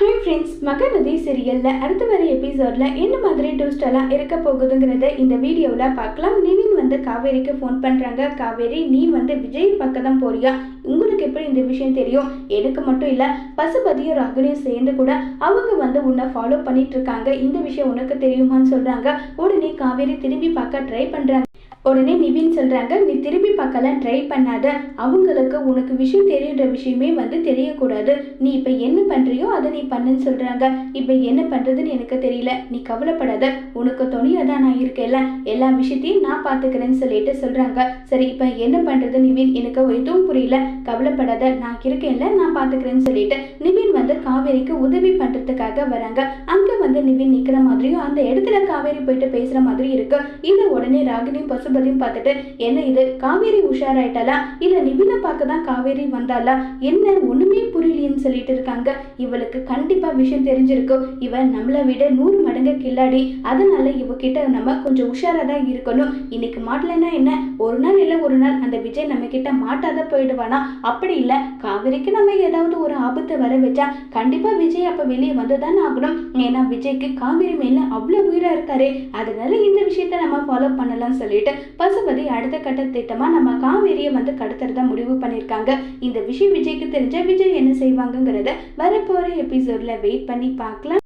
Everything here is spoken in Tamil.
ஹாய் ஃப்ரெண்ட்ஸ் மகநதி சீரியல்ல அடுத்த வர எபிசோட்ல என்ன மாதிரி டூஸ்டெல்லாம் எல்லாம் இருக்க போகுதுங்கிறத இந்த வீடியோவில் பார்க்கலாம். நிவின் வந்து காவேரிக்கு ஃபோன் பண்ணுறாங்க காவேரி நீ வந்து விஜய் பக்கம் தான் போறியா? உங்களுக்கு எப்படி இந்த விஷயம் தெரியும்? எனக்கு மட்டும் இல்லை பசுபதியும் ராகுலையும் சேர்ந்து கூட அவங்க வந்து உன்னை ஃபாலோ பண்ணிட்டு இருக்காங்க. இந்த விஷயம் உனக்கு தெரியுமான்னு சொல்றாங்க. உடனே காவேரி திரும்பி பார்க்க ட்ரை பண்றாங்க. உடனே நிவின் சொல்கிறாங்க நீ திரும்பி பார்க்கலாம் ட்ரை பண்ணாத. அவங்களுக்கு உனக்கு விஷயம் தெரியுன்ற விஷயமே வந்து தெரியக்கூடாது. நீ இப்போ என்ன பண்ணுறியோ அதை நீ பண்ணுன்னு சொல்கிறாங்க இப்போ என்ன பண்ணுறதுன்னு எனக்கு தெரியல. நீ கவலைப்படாத. உனக்கு துணியாக தான் நான் இருக்கேன்ல. எல்லா விஷயத்தையும் நான் பார்த்துக்கிறேன்னு சொல்லிட்டு சொல்கிறாங்க சரி இப்போ என்ன பண்ணுறது நிவின்? எனக்கு எதுவும் புரியல. கவலைப்படாத. நான் இருக்கேன்ல நான் பார்த்துக்கிறேன்னு சொல்லிட்டு நிவின் வந்து காவேரிக்கு உதவி பண்ணுறதுக்காக வராங்க. அங்கே வந்து நிவின் நிற்கிற மாதிரியும் அந்த இடத்துல காவேரி போயிட்டு பேசுகிற மாதிரி இருக்கு. இதை உடனே ராகினி பசு பசுபதியும் பார்த்துட்டு என்ன இது? காவேரி உஷாராயிட்டாளா? இல்லை நிவினை பார்க்க தான் காவேரி வந்தாளா? என்ன? ஒன்றுமே புரியலையேன்னு சொல்லிட்டு இருக்காங்க. இவளுக்கு கண்டிப்பாக விஷயம் தெரிஞ்சிருக்கும் இவன் நம்மளை விட நூறு மடங்கு கில்லாடி. அதனால இவகிட்ட நம்ம கொஞ்சம் உஷாராக தான் இருக்கணும். இன்னைக்கு மாட்டலன்னா என்ன? ஒரு நாள் இல்லை ஒரு நாள் அந்த விஜய் நம்ம கிட்ட மாட்டாத போயிடுவானா? அப்படி இல்லை. காவேரிக்கு நம்ம ஏதாவது ஒரு ஆபத்து வர வச்சா கண்டிப்பாக விஜய் அப்போ வெளியே வந்து தானே ஆகணும். ஏன்னா விஜய்க்கு காவேரி மேல அவ்வளோ உயிராக இருக்காரு. அதனால இந்த விஷயத்த நம்ம ஃபாலோ பண்ணலாம்னு சொல்லிட்டு பசுபதி அடுத்த கட்ட திட்டமா நம்ம காவேரியை வந்து கடத்துறதா முடிவு பண்ணியிருக்காங்க. இந்த விஷயம் விஜய்க்கு தெரிஞ்ச விஜய் என்ன செய்வாங்கங்கிறத வரப்போற எபிசோட்ல வெயிட் பண்ணி பார்க்கலாம்.